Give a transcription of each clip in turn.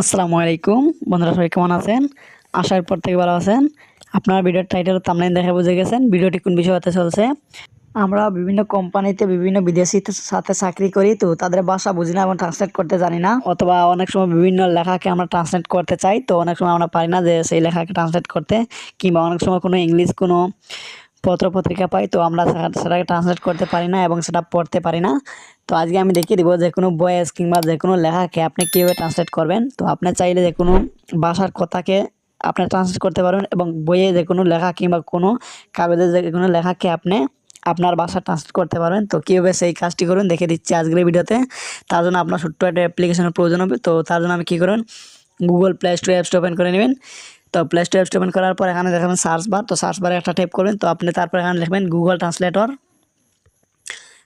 আসসালামু আলাইকুম। বন্ধুরা, সবাই কেমন আছেন? আসার পর থেকে ভালো আছেন। আপনার ভিডিওর টাইটেল তামলাইন দেখে বুঝে গেছেন ভিডিওটি কোন বিষয় হতে চলছে। আমরা বিভিন্ন কোম্পানিতে, বিভিন্ন বিদেশির সাথে চাকরি করি তো তাদের ভাষা বুঝি না এবং ট্রান্সলেট করতে জানি না। অথবা অনেক সময় বিভিন্ন লেখাকে আমরা ট্রান্সলেট করতে চাই তো অনেক সময় আমরা পারি না যে সেই লেখাকে ট্রান্সলেট করতে কিংবা অনেক সময় কোনো ইংলিশ কোনো পত্র পত্রিকা পাই তো আমরা সেটাকে ট্রান্সলেট করতে পারি না এবং সেটা পড়তে পারি না। তো আজকে আমি দেখিয়ে দেবো যে কোনো বয়েস কিংবা যে কোনো লেখাকে আপনি কীভাবে ট্রান্সলেট করবেন। তো আপনি চাইলে যে কোনো ভাষার কথাকে আপনি ট্রান্সলেট করতে পারবেন এবং বইয়ে যে কোনো লেখা কিংবা কোনো কাগজে যে কোনো লেখাকে আপনি আপনার ভাষা ট্রান্সলেট করতে পারবেন। তো কীভাবে সেই কাজটি করুন দেখে দিচ্ছি আজকের ভিডিওতে। তার জন্য আপনার ছোট্ট একটা অ্যাপ্লিকেশনের প্রয়োজন হবে। তো তার জন্য আমি কী করুন গুগল প্লে স্টোর অ্যাপসটা ওপেন করে নেবেন। তো প্লে স্টোর অ্যাপসটা ওপেন করার পর এখানে দেখাবেন সার্চ বার তো সার্চ বারে একটা টাইপ করবেন। তো আপনি তারপর এখানে লিখবেন গুগল ট্রান্সলেটর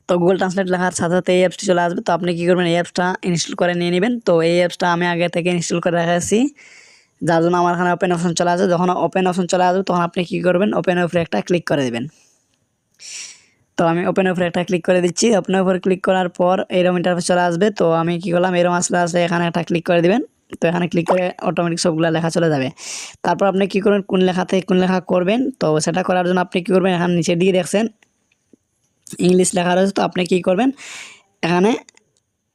তো গুগল ট্রান্সলেট লেখার সাথে সাথে এই অ্যাপসটি চলে আসবে। তো আপনি কী করবেন? এই অ্যাপসটা ইনস্টল করে নিয়ে নেবেন। তো এই অ্যাপসটা আমি আগে থেকে ইনস্টল করে রেখেছি। যার জন্য আমার এখানে ওপেন অপশন চলে আসবে যখন ওপেন অপশন চলে আসবে, তখন আপনি কী করবেন? ওপেনের উপরে একটা ক্লিক করে দেবেন। তো আমি ওপেনের উপরে একটা ক্লিক করে দিচ্ছি। ওপেনের উপরে ক্লিক করার পর এরকম ইন্টারফেস চলে আসবে। তো আমি কী করলাম? এরকম আসলে আসলে এখানে একটা ক্লিক করে দিবেন। তো এখানে ক্লিক করে অটোমেটিক সবগুলো লেখা চলে যাবে। তারপর আপনি কী করবেন? কোন লেখা থেকে কোন লেখা করবেন? তো সেটা করার জন্য আপনি কী করবেন? এখানে নিচে দিয়ে দেখছেন। ইংলিশ লেখা রয়েছে, তো আপনি কী করবেন? এখানে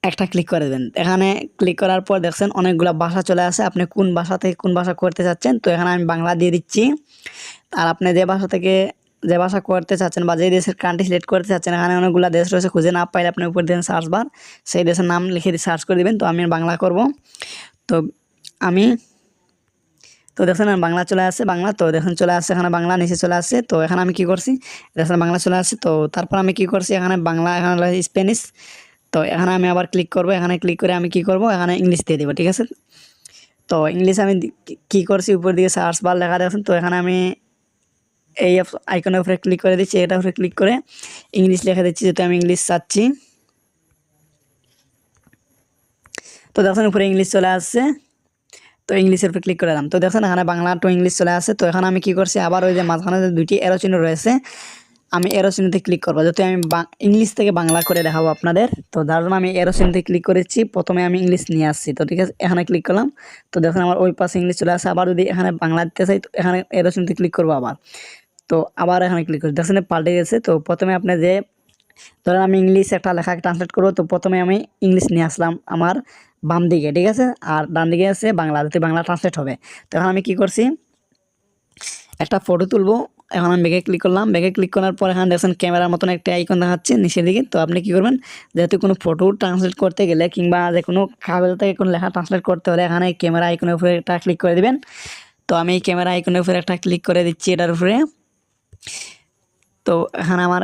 একটা ক্লিক করে দেবেন। এখানে ক্লিক করার পর দেখছেন অনেকগুলো ভাষা চলে আসে। আপনি কোন ভাষা থেকে কোন ভাষা করতে চাচ্ছেন? তো এখানে আমি বাংলা দিয়ে দিচ্ছি। আর আপনি যে ভাষা থেকে যে ভাষা করতে চাচ্ছেন বা যে দেশের কান্ট্রি সিলেক্ট করতে চাচ্ছেন, এখানে অনেকগুলো দেশ রয়েছে, খুঁজে না পাইলে আপনি উপর দেন সার্চ বার সেই দেশের নাম লিখে সার্চ করে দেবেন। তো আমি বাংলা করব। তো আমি তো আমি বাংলা চলে আসে, বাংলা তো দেখেন চলে আসে, এখানে বাংলা নিচে চলে আসে, তো এখানে আমি কি করছি? দেখেন বাংলা চলে আসছে তো তারপর আমি কি করছি? এখানে বাংলা, এখানে স্প্যানিশ তো এখানে আমি আবার ক্লিক করব, এখানে ক্লিক করে আমি কি করব? এখানে ইংলিশ দিয়ে দেবো, ঠিক আছে? তো ইংলিশ আমি কি- করছি? উপর দিকে সার্চ বার লেখা দেখেন, তো এখানে আমি এই আইকনের উপরে ক্লিক করে দিচ্ছি, এটার উপরে ক্লিক করে ইংলিশ লেখা দিচ্ছি, যেহেতু আমি ইংলিশ চাচ্ছি। তো দেখেন উপরে ইংলিশ চলে আসছে। তো ইংলিশের উপরে ক্লিক করে দিলাম। তো দেখেন, এখানে বাংলা টু ইংলিশ চলে আসে তো এখানে আমি কি করছি? আবার ওই যে মাঝখানে যে দুইটি এরো চিহ্ন রয়েছে, আমি এরো চিহ্নতে ক্লিক করব। যাতে আমি ইংলিশ থেকে বাংলা করে দেখাবো আপনাদের, তো জন্য আমি এরো চিহ্নতে ক্লিক করেছি, প্রথমে আমি ইংলিশ নিয়ে আসছি। তো ঠিক আছে, এখানে ক্লিক করলাম। তো দেখেন, আমার ওই পাশে ইংলিশ চলে আসে আবার যদি এখানে বাংলা দিতে চাই তো এখানে এরো চিহ্নতে ক্লিক করব আবার। তো আবার এখানে ক্লিক করছি। দেখছেন পাল্টে গেছে। তো প্রথমে আপনি যে ধরেন আমি ইংলিশ একটা লেখা ট্রান্সলেট করব, তো প্রথমে আমি ইংলিশ নিয়ে আসলাম আমার বাম দিকে, ঠিক আছে? আর ডান দিকে আছে বাংলা যাতে বাংলা ট্রান্সলেট হবে। তো এখন আমি কি করছি? একটা ফটো তুলবো, এখন আমি ব্যাগে ক্লিক করলাম। ব্যাগে ক্লিক করার পর এখানে দেখছেন ক্যামেরার মতন একটা আইকন দেখাচ্ছে নিচের দিকে। তো আপনি কী করবেন? যেহেতু কোনো ফটো ট্রান্সলেট করতে গেলে কিংবা যে কোনো কাগজ থেকে কোনো লেখা ট্রান্সলেট করতে হলে এখানে ক্যামেরা আইকনের উপরে একটা ক্লিক করে দেবেন। তো আমি ক্যামেরা আইকনের উপরে একটা ক্লিক করে দিচ্ছি এটার উপরে। তো এখানে আমার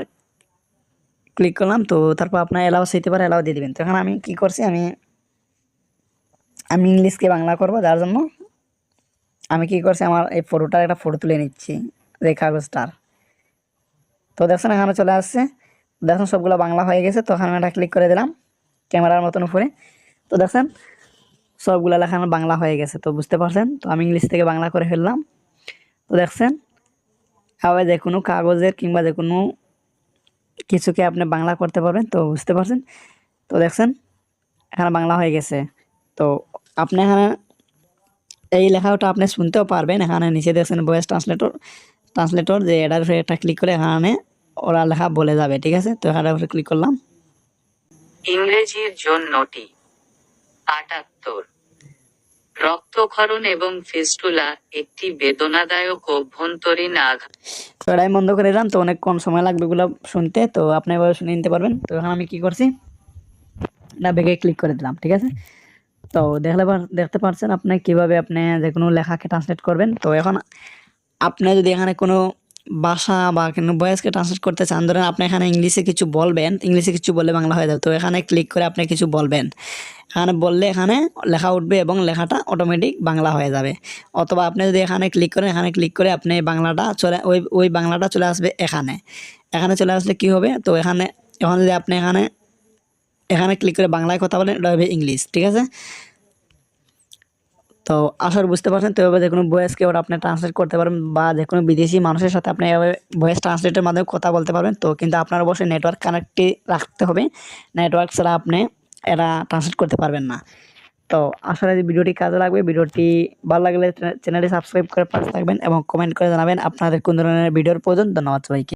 ক্লিক করলাম, তো তারপর আপনার এলাও হইতে পারে এলাও দিয়ে দিবেন। তো এখানে আমি কি করছি, আমি আমি ইংলিশকে বাংলা করব, যার জন্য আমি কি করছি, আমার এই ফটোটার একটা ফটো তুলে নিচ্ছি এই কাগজটার তো দেখছেন, এখানে চলে আসছে। দেখুন সবগুলো বাংলা হয়ে গেছে, তো এখানে একটা ক্লিক করে দিলাম, ক্যামেরার মতন উপরে। তো দেখছেন, সবগুলো লেখা বাংলা হয়ে গেছে, তো বুঝতে পারছেন? তো আমি ইংলিশ থেকে বাংলা করে ফেললাম। তো দেখছেন আবার যে কোনো কাগজের কিংবা যে কোনো কিছুকে আপনি বাংলা করতে পারবেন? তো বুঝতে পারছেন? তো দেখছেন, এখানে বাংলা হয়ে গেছে। তো আপনি এখানে এই লেখাটা আপনি শুনতেও পারবেন। এখানে নিচে দেখছেন ভয়েস ট্রান্সলেটর ট্রান্সলেটর যে এটার উপরে একটা ক্লিক করে এখানে ওরা লেখা বলে যাবে, ঠিক আছে? তো এখানে উপরে ক্লিক করলাম। ইংরেজির জন্যটি আটাত্তর। রক্তক্ষরণ এবং ফিস্টুলা একটি বেদনাদায়ক অভ্যন্তরীণ আঘাত। তো এটাই বন্ধ করে দিলাম, তো অনেক কম সময় লাগবে এগুলো শুনতে, তো আপনি এবার শুনে নিতে পারবেন। তো এখন আমি কি করছি? না বেগে ক্লিক করে দিলাম, ঠিক আছে? তো দেখলে দেখতে পারছেন আপনি কীভাবে আপনি যে কোনো লেখাকে ট্রান্সলেট করবেন। তো এখন আপনি যদি এখানে কোনো ভাষা বা ভয়েসকে ট্রান্সলেট করতে চান, ধরেন আপনি এখানে ইংলিশে কিছু বলবেন, ইংলিশে কিছু বললে বাংলা হয়ে যাবে। তো এখানে ক্লিক করে আপনি কিছু বলবেন। এখানে বললে এখানে লেখা উঠবে এবং লেখাটা অটোমেটিক বাংলা হয়ে যাবে। অথবা আপনি যদি এখানে ক্লিক করেন, এখানে ক্লিক করে আপনি বাংলাটা চলে, ওই ওই বাংলাটা চলে আসবে এখানে। এখানে চলে আসলে কি হবে? তো এখানে, এখন যদি আপনি এখানে এখানে ক্লিক করে বাংলায় কথা বলেন, এটা হবে ইংলিশ ঠিক আছে? তো আশার বুঝতে পারছেন, তো এভাবে যে কোনো ভয়েসকে ওরা আপনি ট্রান্সলেট করতে পারবেন বা যে কোনো বিদেশি মানুষের সাথে আপনি এভাবে ভয়েস ট্রান্সলেটের মাধ্যমে কথা বলতে পারবেন। তো কিন্তু আপনার অবশ্যই নেটওয়ার্ক কানেক্টটি রাখতে হবে। নেটওয়ার্ক ছাড়া আপনি এটা ট্রান্সলেট করতে পারবেন না। তো তো আসলে ভিডিওটি কাজে লাগবে। ভিডিওটি ভালো লাগলে চ্যানেলটি সাবস্ক্রাইব করে পাশে থাকবেন এবং কমেন্ট করে জানাবেন আপনাদের কোন ধরনের ভিডিওর প্রয়োজন। ধন্যবাদ সবাইকে।